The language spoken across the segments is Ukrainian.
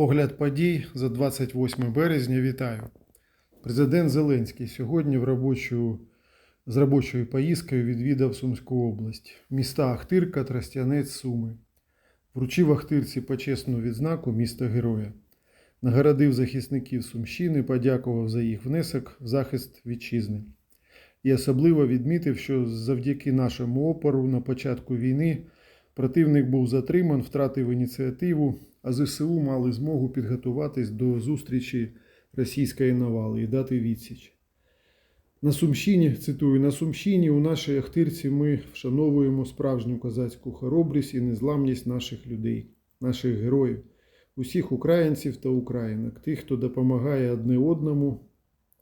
Огляд подій за 28 березня. Вітаю. Президент Зеленський сьогодні в робочу, з робочою поїздкою відвідав Сумську область. Міста Ахтирка, Тростянець, Суми. Вручив Ахтирці почесну відзнаку міста Героя. Нагородив захисників Сумщини, подякував за їх внесок в захист вітчизни. І особливо відмітив, що завдяки нашому опору на початку війни противник був затриман, втратив ініціативу, а ЗСУ мали змогу підготуватись до зустрічі російської навали і дати відсіч. На Сумщині, цитую, на Сумщині у нашій Ахтирці ми вшановуємо справжню козацьку хоробрість і незламність наших людей, наших героїв, усіх українців та українок, тих, хто допомагає одне одному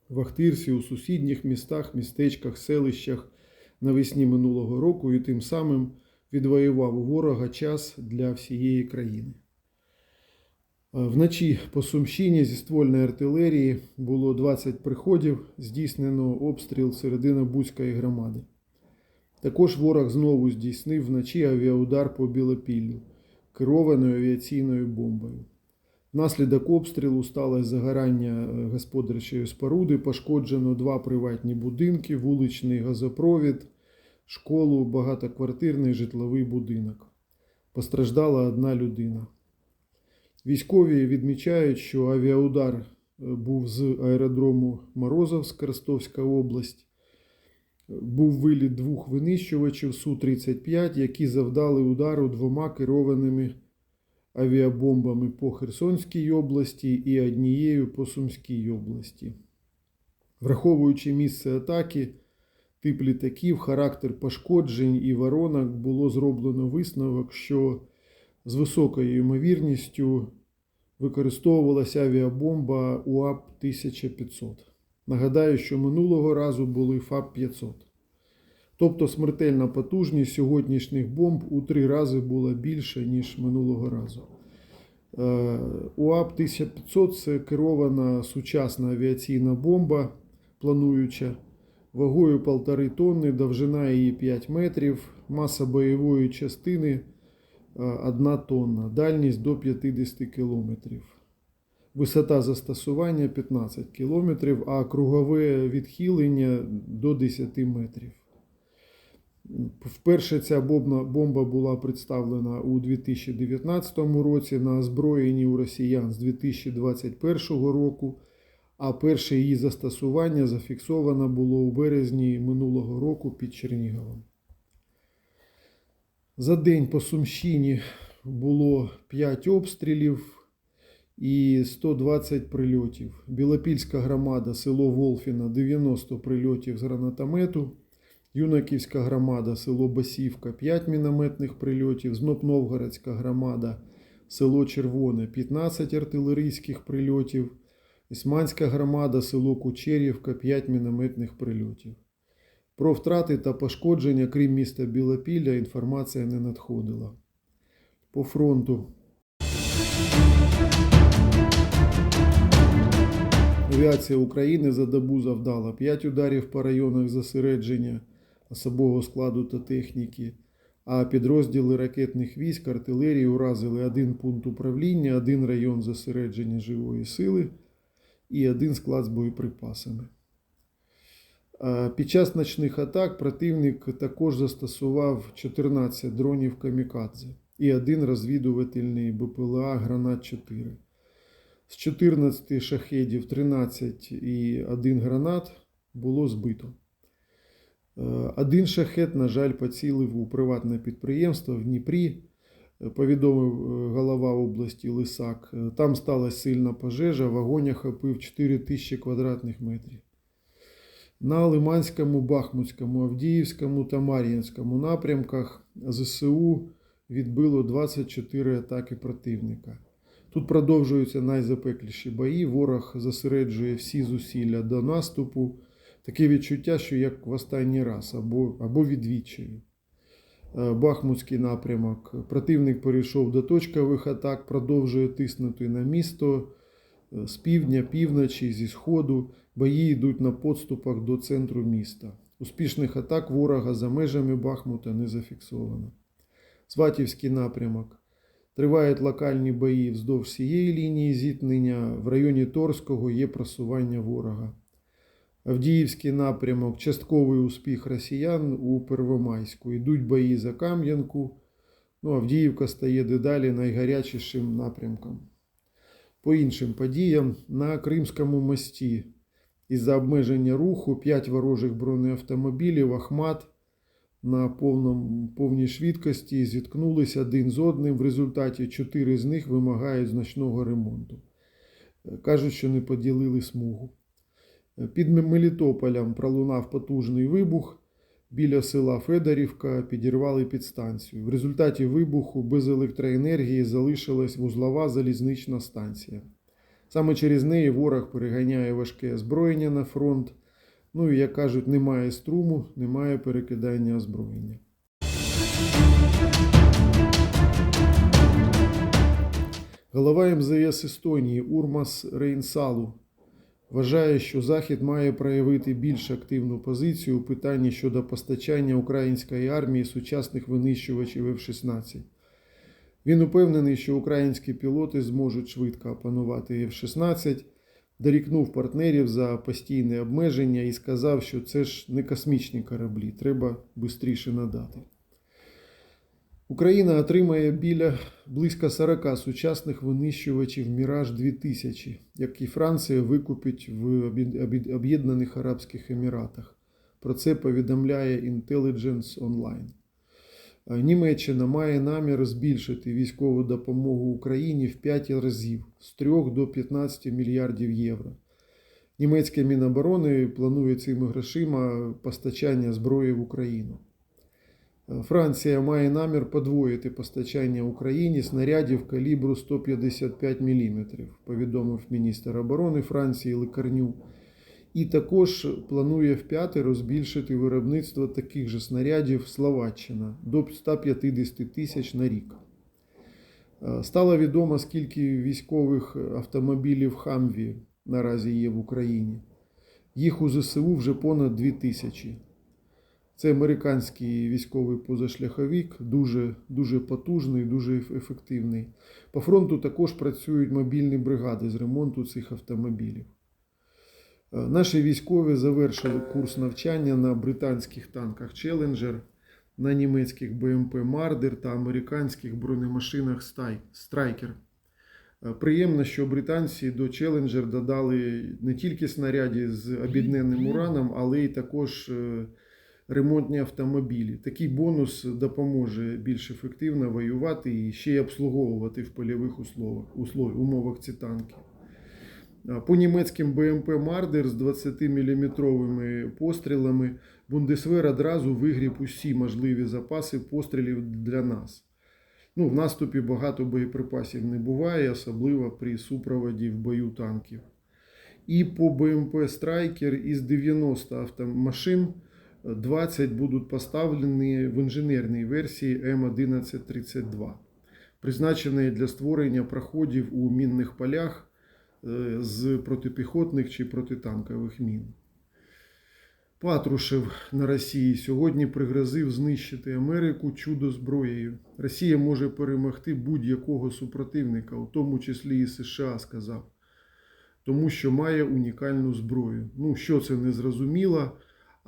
в Ахтирці, у сусідніх містах, містечках, селищах навесні минулого року і тим самим відвоював у ворога час для всієї країни. Вночі по Сумщині зі ствольної артилерії було 20 приходів, здійснено обстріл Серединобузької громади. Також ворог знову здійснив вночі авіаудар по Білопіллю керованою авіаційною бомбою. Внаслідок обстрілу сталося загорання господарчої споруди, пошкоджено два приватні будинки, вуличний газопровід, школу, багатоквартирний житловий будинок. Постраждала одна людина. Військові відмічають, що авіаудар був з аеродрому Морозовськ, Ростовська область. Був виліт двох винищувачів Су-35, які завдали удару двома керованими авіабомбами по Херсонській області і однією по Сумській області. Враховуючи місце атаки, тип літаків, характер пошкоджень і воронок, було зроблено висновок, що з високою ймовірністю використовувалася авіабомба УАП-1500. Нагадаю, що минулого разу були ФАП-500. Тобто смертельна потужність сьогоднішніх бомб у три рази була більша, ніж минулого разу. УАП-1500 це керована сучасна авіаційна бомба, плануюча, вагою 1,5 тонни, довжина її 5 метрів, маса бойової частини 1 тонна, дальність до 50 км. Висота застосування 15 км, а кругове відхилення до 10 метрів. Вперше ця бомба була представлена у 2019 році на озброєнні у росіян з 2021 року, а перше її застосування зафіксовано було у березні минулого року під Черніговом. За день по Сумщині було 5 обстрілів і 120 прильотів. Білопільська громада, село Волфіна, 90 прильотів з гранатомету. Юнаківська громада, село Басівка, 5 мінометних прильотів. Знопновгородська громада, село Червоне, 15 артилерійських прильотів. Ісманська громада, село Кучерівка, 5 мінометних прильотів. Про втрати та пошкодження, крім міста Білопілля, інформація не надходила. По фронту. Авіація України за добу завдала 5 ударів по районах зосередження особового складу та техніки, а підрозділи ракетних військ артилерії уразили один пункт управління, один район зосередження живої сили і один склад з боєприпасами. Під час ночних атак противник також застосував 14 дронів камікадзе і один розвідувальний БПЛА Гранат 4. З 14 шахедів 13 і один гранат було збито. Один шахет, на жаль, поцілив у приватне підприємство в Дніпрі, повідомив голова області Лисак. Там сталася сильна пожежа, вогонь охопив 4 тисячі квадратних метрів. На Лиманському, Бахмутському, Авдіївському та Мар'їнському напрямках ЗСУ відбило 24 атаки противника. Тут продовжуються найзапекліші бої. Ворог зосереджує всі зусилля до наступу. Таке відчуття, що як в останній раз, або або відвічаю. Бахмутський напрямок. Противник перейшов до точкових атак, продовжує тиснути на місто з півдня, півночі, зі сходу. Бої йдуть на подступах до центру міста. Успішних атак ворога за межами Бахмута не зафіксовано. Сватівський напрямок. Тривають локальні бої вздовж всієї лінії зіткнення. В районі Торського є просування ворога. Авдіївський напрямок, частковий успіх росіян у Первомайську. Йдуть бої за Кам'янку. Ну, Авдіївка стає дедалі найгарячішим напрямком. По іншим подіям на Кримському мості із-за обмеження руху 5 ворожих бронеавтомобілів Ахмат на повному, повній швидкості зіткнулися один з одним. В результаті 4 з них вимагають значного ремонту. Кажуть, що не поділили смугу. Під Мелітополем пролунав потужний вибух. Біля села Федорівка підірвали підстанцію. В результаті вибуху без електроенергії залишилась вузлова залізнична станція. Саме через неї ворог переганяє важке озброєння на фронт. Ну і, як кажуть, немає струму, немає перекидання озброєння. Голова МЗС Естонії Урмас Рейнсалу вважає, що Захід має проявити більш активну позицію у питанні щодо постачання української армії сучасних винищувачів F-16. Він упевнений, що українські пілоти зможуть швидко опанувати F-16, дорікнув партнерів за постійне обмеження і сказав, що це ж не космічні кораблі, треба швидше надати. Україна отримає біля близько 40 сучасних винищувачів Міраж 2000, які Франція викупить в Об'єднаних Арабських Еміратах. Про це повідомляє Intelligence Online. Німеччина має намір збільшити військову допомогу Україні в 5 разів з 3 до 15 мільярдів євро. Німецьке Міноборони планує цими грошима постачання зброї в Україну. Франція має намір подвоїти постачання Україні снарядів калібру 155 мм, повідомив міністр оборони Франції Лекарню. І також планує вп'ятеро збільшити виробництво таких же снарядів Словаччина до 150 тисяч на рік. Стало відомо, скільки військових автомобілів Хамві наразі є в Україні. Їх у ЗСУ вже понад 2 тисячі. Це американський військовий позашляховик, дуже, дуже потужний, дуже ефективний. По фронту також працюють мобільні бригади з ремонту цих автомобілів. Наші військові завершили курс навчання на британських танках Челленджер, на німецьких БМП Мардер та американських бронемашинах Страйкер. Приємно, що британці до Челленджер додали не тільки снаряді з обідненним ураном, але й також ремонтні автомобілі. Такий бонус допоможе більш ефективно воювати і ще й обслуговувати в польових условах, умовах ці танки. По німецьким БМП Мардер з 20-мм пострілами Бундесвер одразу вигріб усі можливі запаси пострілів для нас. Ну, В наступі багато боєприпасів не буває, особливо при супроводі в бою танків. І по БМП Страйкер із 90 автомашин 20 будуть поставлені в інженерній версії М1132, призначеної для створення проходів у мінних полях з протипіхотних чи протитанкових мін. Патрушев на Росії сьогодні пригрозив знищити Америку чудо зброєю. Росія може перемогти будь-якого супротивника, у тому числі і США, сказав, тому що має унікальну зброю. Ну, що це не зрозуміло,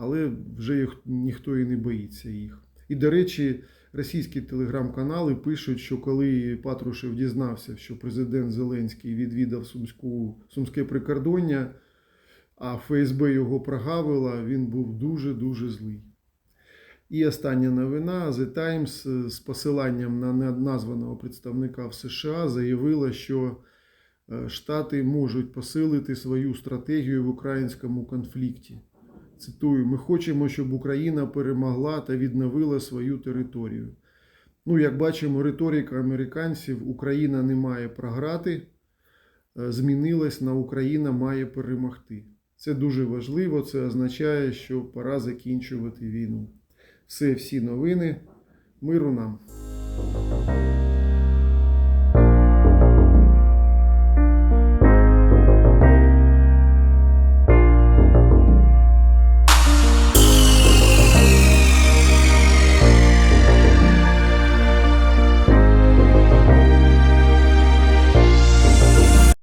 але вже ніхто і не боїться їх. І, до речі, російські телеграм-канали пишуть, що коли Патрушев дізнався, що президент Зеленський відвідав Сумську, Сумське прикордоння, а ФСБ його прогавила, він був дуже-дуже злий. І остання новина The Times з посиланням на названого представника в США заявила, що Штати можуть посилити свою стратегію в українському конфлікті. Цитую, ми хочемо, щоб Україна перемогла та відновила свою територію. Ну, як бачимо, риторика американців Україна не має програти, змінилась на Україна має перемогти. Це дуже важливо, це означає, що пора закінчувати війну. Все, всі новини. Миру нам!